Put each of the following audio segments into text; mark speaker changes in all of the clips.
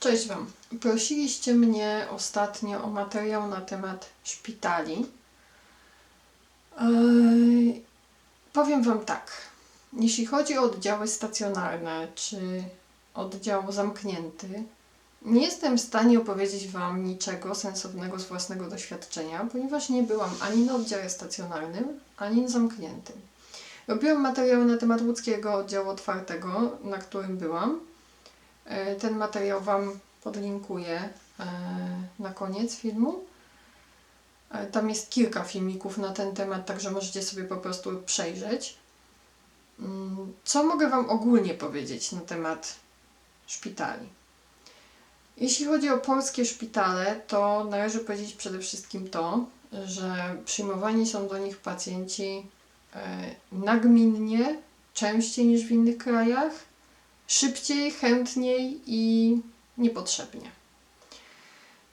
Speaker 1: Cześć Wam. Prosiliście mnie ostatnio o materiał na temat szpitali. Eee, powiem Wam tak. Jeśli chodzi o oddziały stacjonarne czy oddział zamknięty, nie jestem w stanie opowiedzieć Wam niczego sensownego z własnego doświadczenia, ponieważ nie byłam ani na oddziale stacjonarnym, ani na zamkniętym. Robiłam materiały na temat łódzkiego oddziału otwartego, na którym byłam. E, Ten materiał Wam podlinkuję e, na koniec filmu. E, Tam jest kilka filmików na ten temat, także możecie sobie po prostu przejrzeć. Mm, Co mogę Wam ogólnie powiedzieć na temat szpitali? Jeśli chodzi o polskie szpitale, to należy powiedzieć przede wszystkim to, że przyjmowani są do nich pacjenci nagminnie, częściej niż w innych krajach, szybciej, chętniej i niepotrzebnie.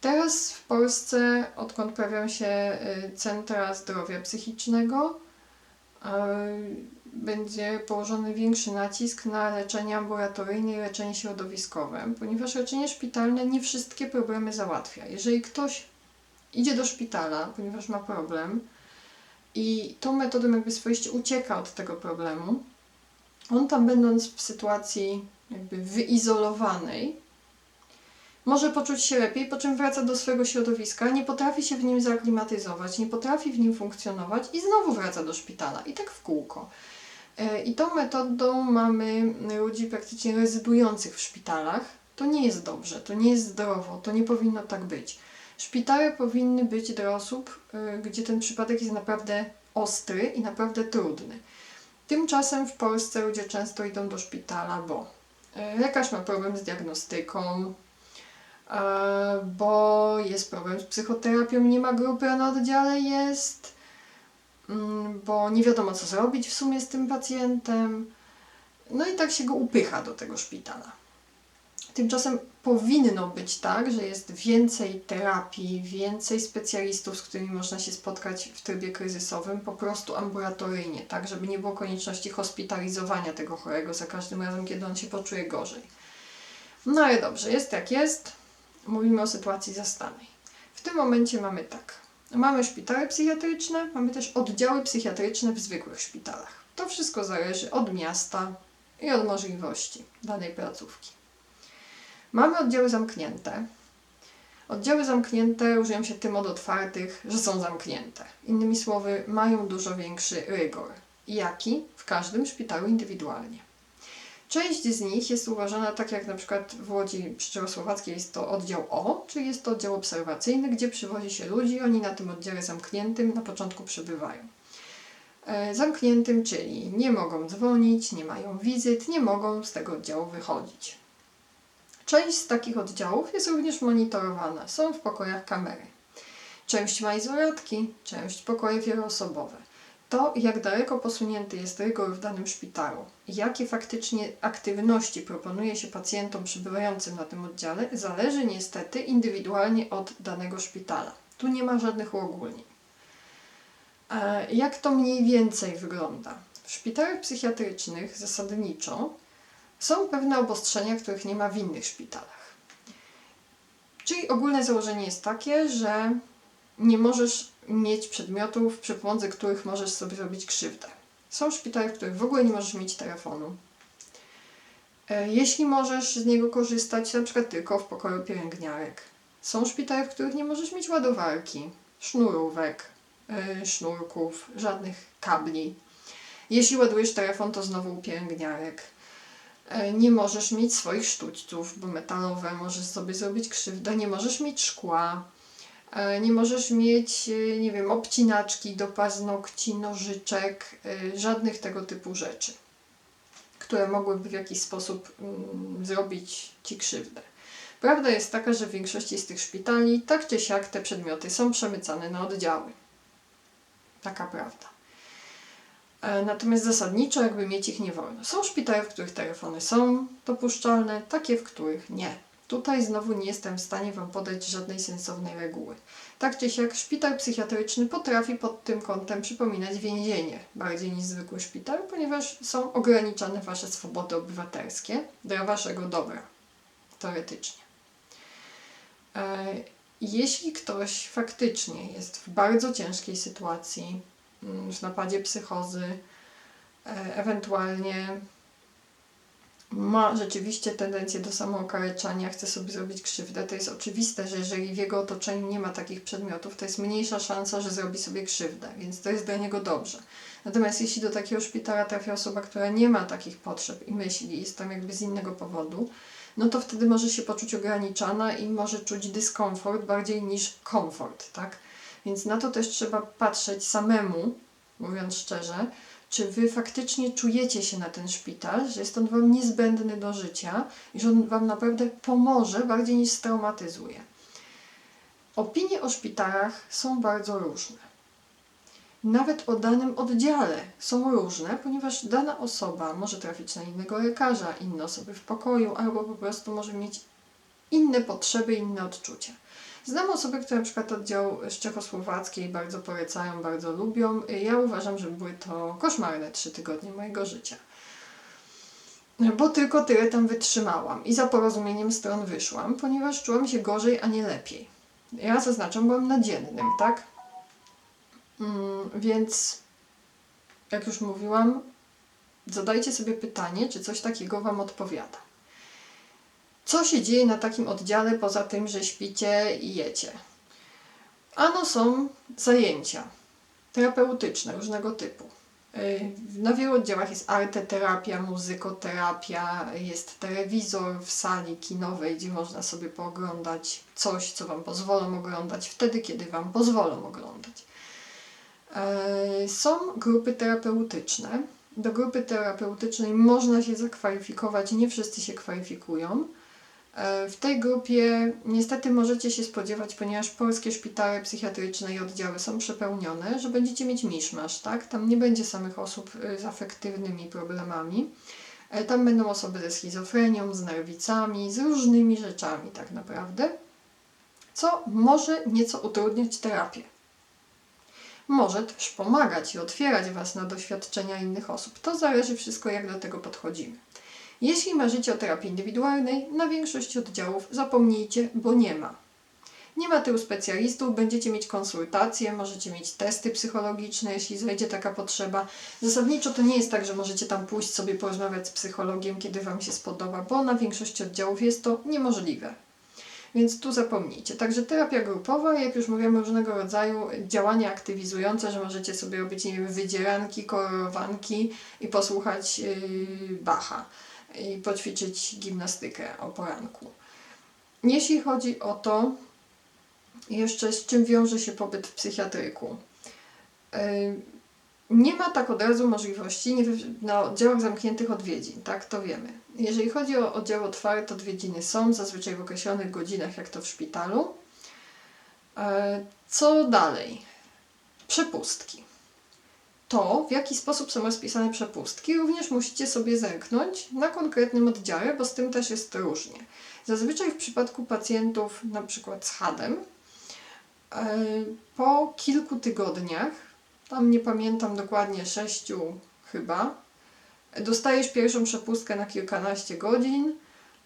Speaker 1: Teraz w Polsce, odkąd pojawiają się y, centra zdrowia psychicznego, będzie położony większy nacisk na leczenie ambulatoryjne i leczenie środowiskowe, ponieważ leczenie szpitalne nie wszystkie problemy załatwia. Jeżeli ktoś idzie do szpitala, ponieważ ma problem i tą metodą jakby swoiście ucieka od tego problemu, on tam będąc w sytuacji jakby wyizolowanej, może poczuć się lepiej, po czym wraca do swojego środowiska, nie potrafi się w nim zaaklimatyzować, nie potrafi w nim funkcjonować i znowu wraca do szpitala. I tak w kółko. E, I tą metodą mamy ludzi praktycznie rezydujących w szpitalach. To nie jest dobrze, to nie jest zdrowo, to nie powinno tak być. Szpitale powinny być dla osób, e, gdzie ten przypadek jest naprawdę ostry i naprawdę trudny. Tymczasem w Polsce ludzie często idą do szpitala, bo e, lekarz ma problem z diagnostyką, e, bo jest problem z psychoterapią, nie ma grupy, a na oddziale jest, mm, bo nie wiadomo co zrobić w sumie z tym pacjentem. No i tak się go upycha do tego szpitala. Tymczasem powinno być tak, że jest więcej terapii, więcej specjalistów, z którymi można się spotkać w trybie kryzysowym, po prostu ambulatoryjnie, tak, żeby nie było konieczności hospitalizowania tego chorego za każdym razem, kiedy on się poczuje gorzej. No ale dobrze, jest jak jest. Mówimy o sytuacji zastanej. W tym momencie mamy tak. Mamy szpitale psychiatryczne, mamy też oddziały psychiatryczne w zwykłych szpitalach. To wszystko zależy od miasta i od możliwości danej placówki. Mamy oddziały zamknięte. Oddziały zamknięte różnią się tym od otwartych, że są zamknięte. Innymi słowy, mają dużo większy rygor. Jaki? W każdym szpitalu indywidualnie. Część z nich jest uważana tak jak na przykład w Łodzi przy Czechosłowackiej jest to oddział O, czyli jest to oddział obserwacyjny, gdzie przywozi się ludzi, oni na tym oddziale zamkniętym na początku przebywają. E, Zamkniętym, czyli nie mogą dzwonić, nie mają wizyt, nie mogą z tego oddziału wychodzić. Część z takich oddziałów jest również monitorowana. Są w pokojach kamery. Część ma izolatki, część pokoje wieloosobowe. To, jak daleko posunięty jest rygor w danym szpitalu jakie faktycznie aktywności proponuje się pacjentom przebywającym na tym oddziale, zależy niestety indywidualnie od danego szpitala. Tu nie ma żadnych uogólnień. E, Jak to mniej więcej wygląda? W szpitalach psychiatrycznych zasadniczo są pewne obostrzenia, których nie ma w innych szpitalach. Czyli ogólne założenie jest takie, że nie możesz mieć przedmiotów, przy pomocy których możesz sobie zrobić krzywdę. Są szpitale, w których w ogóle nie możesz mieć telefonu. E, Jeśli możesz z niego korzystać, na przykład tylko w pokoju pielęgniarek. Są szpitale, w których nie możesz mieć ładowarki, sznurówek, e, sznurków, żadnych kabli. Jeśli ładujesz telefon, to znowu u pielęgniarek. E, Nie możesz mieć swoich sztućców, bo metalowe możesz sobie zrobić krzywdę. Nie możesz mieć szkła. E, Nie możesz mieć, e, nie wiem, obcinaczki do paznokci, nożyczek, żadnych tego typu rzeczy, które mogłyby w jakiś sposób mm, zrobić ci krzywdę. Prawda jest taka, że w większości z tych szpitali tak czy siak te przedmioty są przemycane na oddziały. Taka prawda. E, Natomiast zasadniczo jakby mieć ich nie wolno. Są szpitale, w których telefony są dopuszczalne, takie, w których nie. Tutaj znowu nie jestem w stanie Wam podać żadnej sensownej reguły. Tak czy siak szpital psychiatryczny potrafi pod tym kątem przypominać więzienie bardziej niż zwykły szpital, ponieważ są ograniczane Wasze swobody obywatelskie dla Waszego dobra, teoretycznie. E, Jeśli ktoś faktycznie jest w bardzo ciężkiej sytuacji, w napadzie psychozy, e, ewentualnie ma rzeczywiście tendencję do samookaleczania, chce sobie zrobić krzywdę, to jest oczywiste, że jeżeli w jego otoczeniu nie ma takich przedmiotów, to jest mniejsza szansa, że zrobi sobie krzywdę, więc to jest dla niego dobrze. Natomiast jeśli do takiego szpitala trafia osoba, która nie ma takich potrzeb i myśli, jest tam jakby z innego powodu, no to wtedy może się poczuć ograniczana i może czuć dyskomfort bardziej niż komfort, tak? Więc na to też trzeba patrzeć samemu, mówiąc szczerze, czy wy faktycznie czujecie się na ten szpital, że jest on wam niezbędny do życia i że on wam naprawdę pomoże bardziej niż straumatyzuje. Opinie o szpitalach są bardzo różne. Nawet o danym oddziale są różne, ponieważ dana osoba może trafić na innego lekarza, inne osoby w pokoju, albo po prostu może mieć inne potrzeby, inne odczucia. Znam osoby, które na przykład oddział z czechosłowackiej bardzo polecają, bardzo lubią. Ja uważam, że były to koszmarne trzy tygodnie mojego życia. Bo tylko tyle tam wytrzymałam i za porozumieniem stron wyszłam, ponieważ czułam się gorzej, a nie lepiej. Ja zaznaczam, byłam na dziennym, tak? Mm, więc, jak już mówiłam, zadajcie sobie pytanie, czy coś takiego Wam odpowiada. Co się dzieje na takim oddziale poza tym, że śpicie i jecie? Ano są zajęcia terapeutyczne różnego typu. Yy, Na wielu oddziałach jest arteterapia, muzykoterapia, jest telewizor w sali kinowej, gdzie można sobie pooglądać coś, co Wam pozwolą oglądać wtedy, kiedy Wam pozwolą oglądać. Yy, Są grupy terapeutyczne. Do grupy terapeutycznej można się zakwalifikować, nie wszyscy się kwalifikują. E, W tej grupie niestety możecie się spodziewać, ponieważ polskie szpitale psychiatryczne i oddziały są przepełnione, że będziecie mieć miszmasz, tak? Tam nie będzie samych osób y, z afektywnymi problemami. E, Tam będą osoby ze schizofrenią, z nerwicami, z różnymi rzeczami tak naprawdę, co może nieco utrudniać terapię. Może też pomagać i otwierać Was na doświadczenia innych osób. To zależy wszystko, jak do tego podchodzimy. Jeśli marzycie o terapii indywidualnej, na większość oddziałów zapomnijcie, bo nie ma. Nie ma tylu specjalistów, będziecie mieć konsultacje, możecie mieć testy psychologiczne, jeśli zajdzie taka potrzeba. Zasadniczo to nie jest tak, że możecie tam pójść sobie porozmawiać z psychologiem, kiedy Wam się spodoba, bo na większości oddziałów jest to niemożliwe. Więc tu zapomnijcie. Także terapia grupowa, jak już mówimy, różnego rodzaju działania aktywizujące, że możecie sobie robić nie wiem, wydzieranki, kolorowanki i posłuchać yy, Bacha i poćwiczyć gimnastykę o poranku. Jeśli chodzi o to, jeszcze z czym wiąże się pobyt w psychiatryku. Yy, Nie ma tak od razu możliwości na oddziałach zamkniętych odwiedzin, tak to wiemy. Jeżeli chodzi o oddział otwarte, odwiedziny są zazwyczaj w określonych godzinach, jak to w szpitalu. E, Co dalej? Przepustki. To, w jaki sposób są rozpisane przepustki, również musicie sobie zerknąć na konkretnym oddziale, bo z tym też jest różnie. Zazwyczaj w przypadku pacjentów, na przykład z HADem, e, po kilku tygodniach, tam nie pamiętam dokładnie, sześciu chyba, dostajesz pierwszą przepustkę na kilkanaście godzin,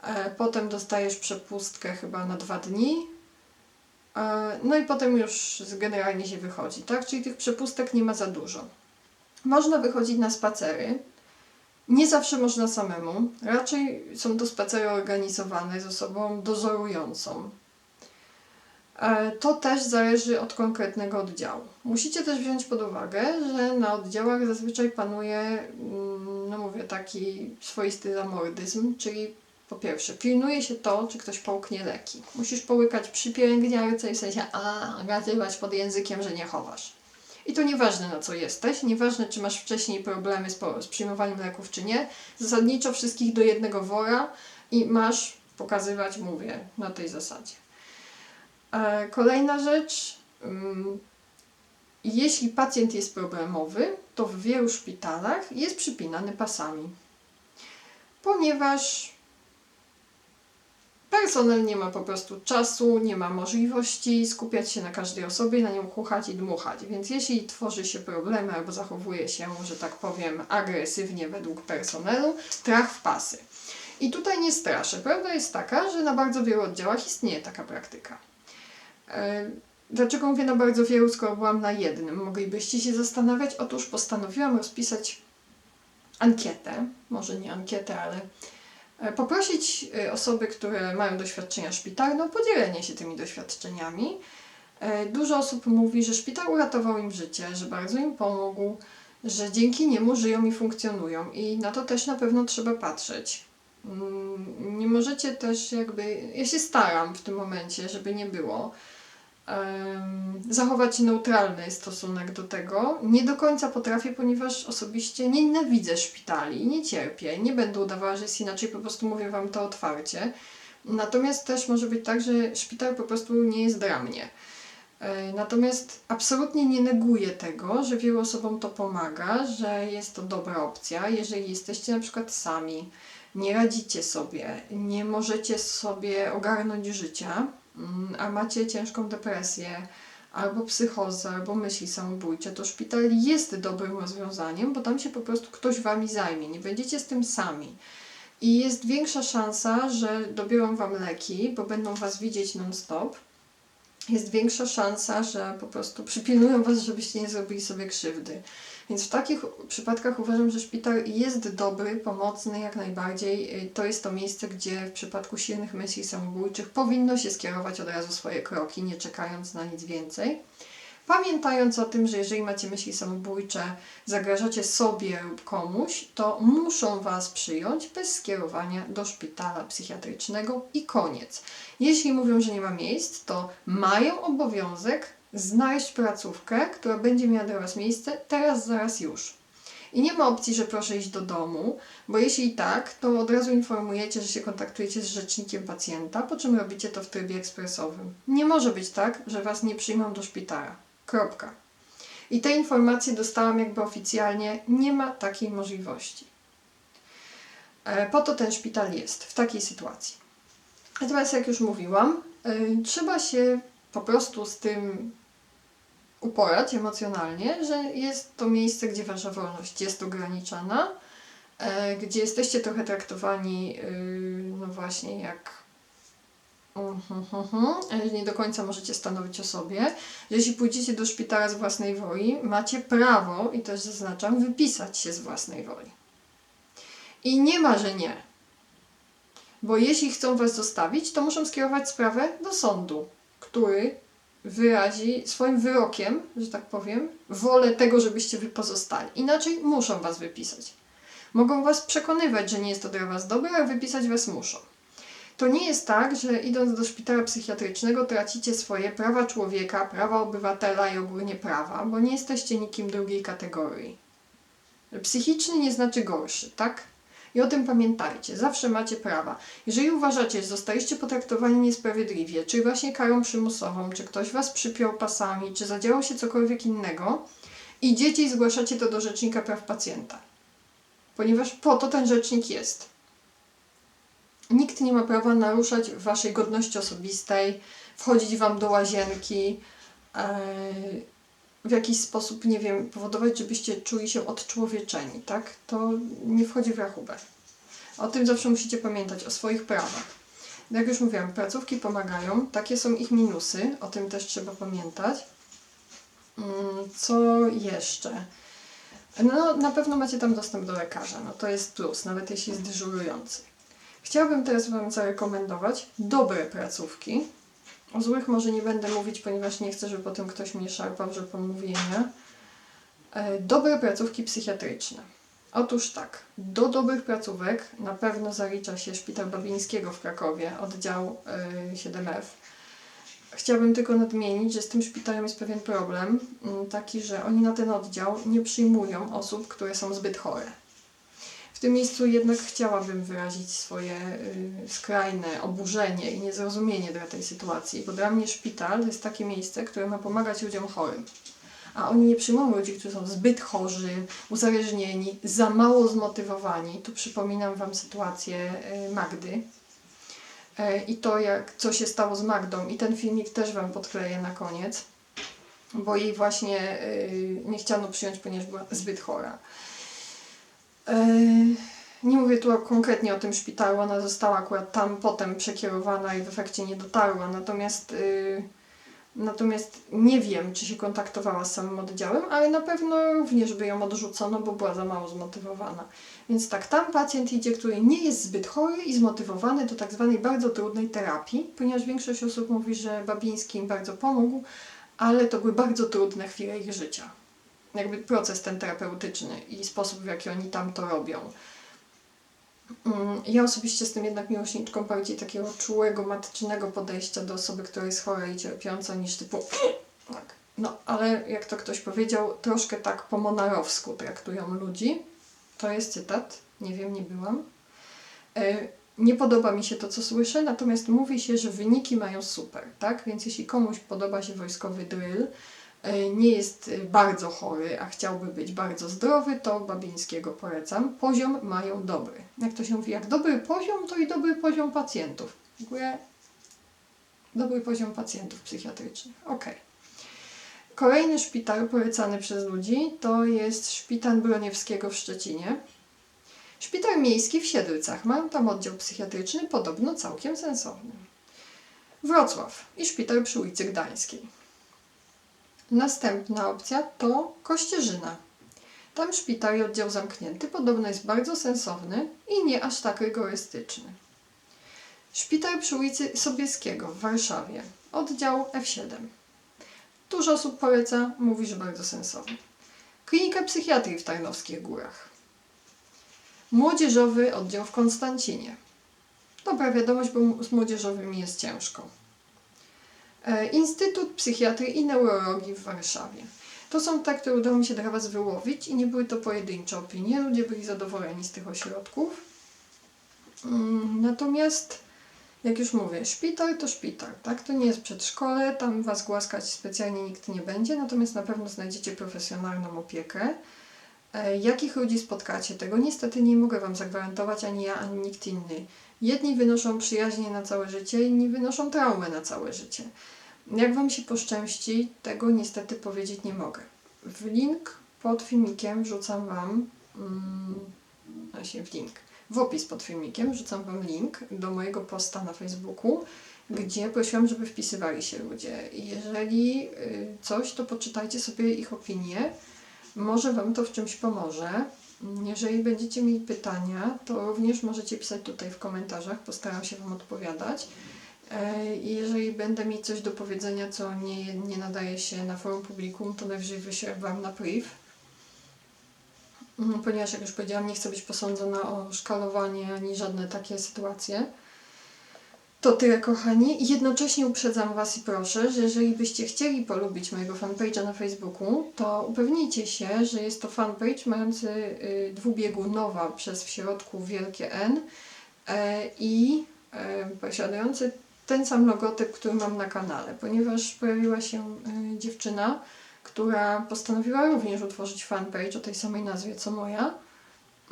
Speaker 1: e, potem dostajesz przepustkę chyba na dwa dni, e, no i potem już generalnie się wychodzi, tak? Czyli tych przepustek nie ma za dużo. Można wychodzić na spacery. Nie zawsze można samemu. Raczej są to spacery organizowane z osobą dozorującą. E, To też zależy od konkretnego oddziału. Musicie też wziąć pod uwagę, że na oddziałach zazwyczaj panuje, mm, no mówię, taki swoisty zamordyzm, czyli po pierwsze, pilnuje się to, czy ktoś połknie leki. Musisz połykać przy pielęgniarce i w sensie, a, gazywać pod językiem, że nie chowasz. I to nieważne na co jesteś, nieważne czy masz wcześniej problemy z, z przyjmowaniem leków czy nie, zasadniczo wszystkich do jednego wora i masz pokazywać, mówię, na tej zasadzie. E, Kolejna rzecz. mm, Jeśli pacjent jest problemowy, to w wielu szpitalach jest przypinany pasami. Ponieważ personel nie ma po prostu czasu, nie ma możliwości skupiać się na każdej osobie, na nią chuchać i dmuchać. Więc jeśli tworzy się problemy albo zachowuje się, że tak powiem, agresywnie według personelu, trach w pasy. I tutaj nie straszę. Prawda jest taka, że na bardzo wielu oddziałach istnieje taka praktyka. E, Dlaczego mówię na bardzo wielu, skoro byłam na jednym? Moglibyście się zastanawiać. Otóż postanowiłam rozpisać ankietę, może nie ankietę, ale poprosić e, osoby, które mają doświadczenia szpitalne o podzielenie się tymi doświadczeniami. E, Dużo osób mówi, że szpital uratował im życie, że bardzo im pomógł, że dzięki niemu żyją i funkcjonują i na to też na pewno trzeba patrzeć. Mm, Nie możecie też jakby, ja się staram w tym momencie, żeby nie było, zachować neutralny stosunek do tego. Nie do końca potrafię, ponieważ osobiście nie nienawidzę szpitali, nie cierpię, nie będę udawała, że jest inaczej, po prostu mówię Wam to otwarcie. Natomiast też może być tak, że szpital po prostu nie jest dla mnie. E, Natomiast absolutnie nie neguję tego, że wielu osobom to pomaga, że jest to dobra opcja, jeżeli jesteście na przykład sami, nie radzicie sobie, nie możecie sobie ogarnąć życia, a macie ciężką depresję, albo psychozę, albo myśli samobójcze, to szpital jest dobrym rozwiązaniem, bo tam się po prostu ktoś wami zajmie, nie będziecie z tym sami. I jest większa szansa, że dobiorą wam leki, bo będą was widzieć non-stop. Jest większa szansa, że po prostu przypilnują was, żebyście nie zrobili sobie krzywdy. Więc w takich przypadkach uważam, że szpital jest dobry, pomocny jak najbardziej. To jest to miejsce, gdzie w przypadku silnych myśli samobójczych powinno się skierować od razu swoje kroki, nie czekając na nic więcej. Pamiętając o tym, że jeżeli macie myśli samobójcze, zagrażacie sobie lub komuś, to muszą Was przyjąć bez skierowania do szpitala psychiatrycznego i koniec. Jeśli mówią, że nie ma miejsc, to mają obowiązek znaleźć placówkę, która będzie miała dla Was miejsce teraz, zaraz, już. I nie ma opcji, że proszę iść do domu, bo jeśli tak, to od razu informujecie, że się kontaktujecie z rzecznikiem pacjenta, po czym robicie to w trybie ekspresowym. Nie może być tak, że Was nie przyjmą do szpitala. Kropka. I te informacje dostałam jakby oficjalnie. Nie ma takiej możliwości. E, Po to ten szpital jest w takiej sytuacji. Natomiast jak już mówiłam, y, trzeba się po prostu z tym uporać emocjonalnie, że jest to miejsce, gdzie wasza wolność jest ograniczana, e, gdzie jesteście trochę traktowani, no właśnie, jak Mhm, mhm. Nie do końca możecie stanowić o sobie, jeśli pójdziecie do szpitala z własnej woli, macie prawo, i też zaznaczam, wypisać się z własnej woli. I nie ma, że nie. Bo jeśli chcą was zostawić, to muszą skierować sprawę do sądu, który wyrazi swoim wyrokiem, że tak powiem, wolę tego, żebyście wy pozostali. Inaczej muszą was wypisać. Mogą was przekonywać, że nie jest to dla was dobre, ale wypisać was muszą. To nie jest tak, że idąc do szpitala psychiatrycznego tracicie swoje prawa człowieka, prawa obywatela i ogólnie prawa, bo nie jesteście nikim drugiej kategorii. Psychiczny nie znaczy gorszy, tak? I o tym pamiętajcie, zawsze macie prawa. Jeżeli uważacie, że zostaliście potraktowani niesprawiedliwie, czy właśnie karą przymusową, czy ktoś was przypiął pasami, czy zadziało się cokolwiek innego, idziecie i zgłaszacie to do Rzecznika Praw Pacjenta. Ponieważ po to ten rzecznik jest. Nikt nie ma prawa naruszać waszej godności osobistej, wchodzić wam do łazienki, e, w jakiś sposób, nie wiem, powodować, żebyście czuli się odczłowieczeni, tak? To nie wchodzi w rachubę. O tym zawsze musicie pamiętać, o swoich prawach. Jak już mówiłam, placówki pomagają, takie są ich minusy, o tym też trzeba pamiętać. Mm, Co jeszcze? No, na pewno macie tam dostęp do lekarza, no to jest plus, nawet jeśli jest dyżurujący. Chciałabym teraz Wam zarekomendować dobre placówki. O złych może nie będę mówić, ponieważ nie chcę, żeby potem ktoś mnie szarpał, że pomówienia. E, Dobre placówki psychiatryczne. Otóż tak, do dobrych placówek na pewno zalicza się Szpital Babińskiego w Krakowie, oddział y, 7F. Chciałabym tylko nadmienić, że z tym szpitalem jest pewien problem, taki, że oni na ten oddział nie przyjmują osób, które są zbyt chore. W tym miejscu jednak chciałabym wyrazić swoje y, skrajne oburzenie i niezrozumienie dla tej sytuacji, bo dla mnie szpital to jest takie miejsce, które ma pomagać ludziom chorym. A oni nie przyjmują ludzi, którzy są zbyt chorzy, uzależnieni, za mało zmotywowani. Tu przypominam Wam sytuację y, Magdy. E, I to, jak, co się stało z Magdą. I ten filmik też Wam podkleję na koniec, bo jej właśnie y, nie chciano przyjąć, ponieważ była zbyt chora. E, Nie mówię tu konkretnie o tym szpitalu, ona została akurat tam potem przekierowana i w efekcie nie dotarła. Natomiast, y, natomiast nie wiem, czy się kontaktowała z samym oddziałem, ale na pewno również by ją odrzucono, bo była za mało zmotywowana. Więc tak, tam pacjent idzie, który nie jest zbyt chory i zmotywowany do tak zwanej bardzo trudnej terapii, ponieważ większość osób mówi, że Babiński im bardzo pomógł, ale to były bardzo trudne chwile ich życia. Jakby proces ten terapeutyczny i sposób, w jaki oni tam to robią. Mm, Ja osobiście jestem jednak miłośniczką bardziej takiego czułego, matycznego podejścia do osoby, która jest chora i cierpiąca, niż typu tak. No, ale jak to ktoś powiedział, troszkę tak po monarowsku traktują ludzi. To jest cytat, nie wiem, nie byłam. E, Nie podoba mi się to, co słyszę, natomiast mówi się, że wyniki mają super, tak? Więc jeśli komuś podoba się wojskowy drill, nie jest e, bardzo chory, a chciałby być bardzo zdrowy, to Babińskiego polecam. Poziom mają dobry. Jak to się mówi, jak dobry poziom, to i dobry poziom pacjentów. Dziękuję. Dobry poziom pacjentów psychiatrycznych. Okej. Kolejny szpital polecany przez ludzi to jest szpital Broniewskiego w Szczecinie. Szpital miejski w Siedlcach. Mają tam oddział psychiatryczny, podobno całkiem sensowny. Wrocław i szpital przy ulicy Gdańskiej. Następna opcja to Kościerzyna. Tam szpital i oddział zamknięty podobno jest bardzo sensowny i nie aż tak rygorystyczny. Szpital przy ulicy Sobieskiego w Warszawie. Oddział F7. Dużo osób poleca, mówi, że bardzo sensowny. Klinika psychiatrii w Tarnowskich Górach. Młodzieżowy oddział w Konstancinie. Dobra wiadomość, bo z młodzieżowymi jest ciężko. E, Instytut Psychiatrii i Neurologii w Warszawie. To są te, które udało mi się dla Was wyłowić i nie były to pojedyncze opinie. Ludzie byli zadowoleni z tych ośrodków. Mm, Natomiast, jak już mówię, szpital to szpital, tak? To nie jest przedszkole, tam Was głaskać specjalnie nikt nie będzie, natomiast na pewno znajdziecie profesjonalną opiekę. E, Jakich ludzi spotkacie? Tego niestety nie mogę Wam zagwarantować ani ja, ani nikt inny. Jedni wynoszą przyjaźnie na całe życie, inni wynoszą traumę na całe życie. Jak Wam się poszczęści, tego niestety powiedzieć nie mogę. W link pod filmikiem wrzucam Wam, mm, właśnie w link, w opis pod filmikiem wrzucam Wam link do mojego posta na Facebooku, gdzie prosiłam, żeby wpisywali się ludzie. Jeżeli y, coś, to poczytajcie sobie ich opinie. Może Wam to w czymś pomoże. Jeżeli będziecie mieli pytania, to również możecie pisać tutaj w komentarzach, postaram się Wam odpowiadać. E, I jeżeli będę mieć coś do powiedzenia, co nie, nie nadaje się na forum publikum, to najwyżej wyślę Wam na priv. Mm, Ponieważ, jak już powiedziałam, nie chcę być posądzona o szkalowanie ani żadne takie sytuacje. To tyle, kochani. I Jednocześnie uprzedzam Was i proszę, że jeżeli byście chcieli polubić mojego fanpage'a na Facebooku, to upewnijcie się, że jest to fanpage mający y, przez w środku wielkie N e, i e, posiadający ten sam logotyp, który mam na kanale, ponieważ pojawiła się y, dziewczyna, która postanowiła również utworzyć fanpage o tej samej nazwie co moja.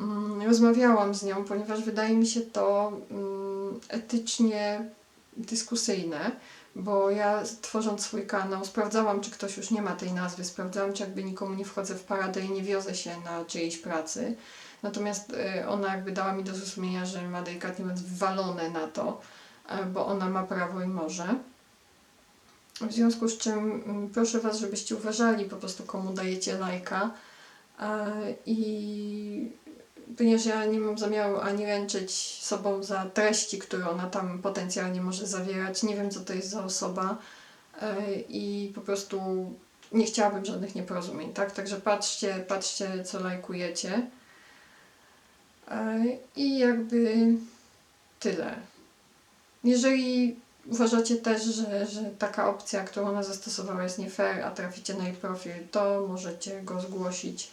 Speaker 1: Mm, Rozmawiałam z nią, ponieważ wydaje mi się to mm, etycznie dyskusyjne, bo ja tworząc swój kanał sprawdzałam, czy ktoś już nie ma tej nazwy, sprawdzałam, czy jakby nikomu nie wchodzę w paradę i nie wiozę się na czyjejś pracy. Natomiast y, ona jakby dała mi do zrozumienia, że ma delikatnie mówiąc wywalone na to, bo ona ma prawo i może. W związku z czym mm, proszę Was, żebyście uważali po prostu komu dajecie lajka e, i ponieważ ja nie mam zamiaru ani ręczyć sobą za treści, które ona tam potencjalnie może zawierać, nie wiem co to jest za osoba e, i po prostu nie chciałabym żadnych nieporozumień, tak? Także patrzcie, patrzcie co lajkujecie E, i jakby tyle. Jeżeli uważacie też, że, że taka opcja, którą ona zastosowała jest nie fair, a traficie na jej profil, to możecie go zgłosić.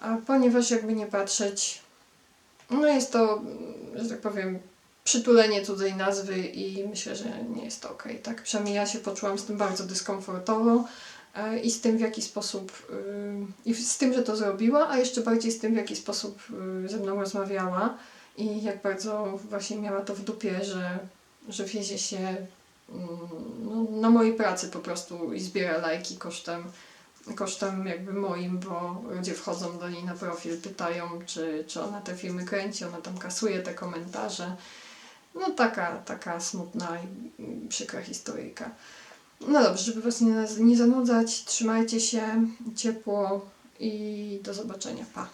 Speaker 1: A ponieważ jakby nie patrzeć, no jest to, że tak powiem, przytulenie cudzej nazwy i myślę, że nie jest to ok. Tak, przynajmniej ja się poczułam z tym bardzo dyskomfortowo e, i z tym w jaki sposób, y, i z tym, że to zrobiła, a jeszcze bardziej z tym w jaki sposób y, ze mną rozmawiała i jak bardzo właśnie miała to w dupie, że, że wiezie się mm, no, na mojej pracy po prostu i zbiera lajki kosztem kosztem jakby moim, bo ludzie wchodzą do niej na profil, pytają, czy, czy ona te filmy kręci, ona tam kasuje te komentarze. No taka, taka smutna i przykra historyjka. No dobrze, żeby Was nie, nie zanudzać, trzymajcie się ciepło i do zobaczenia. Pa!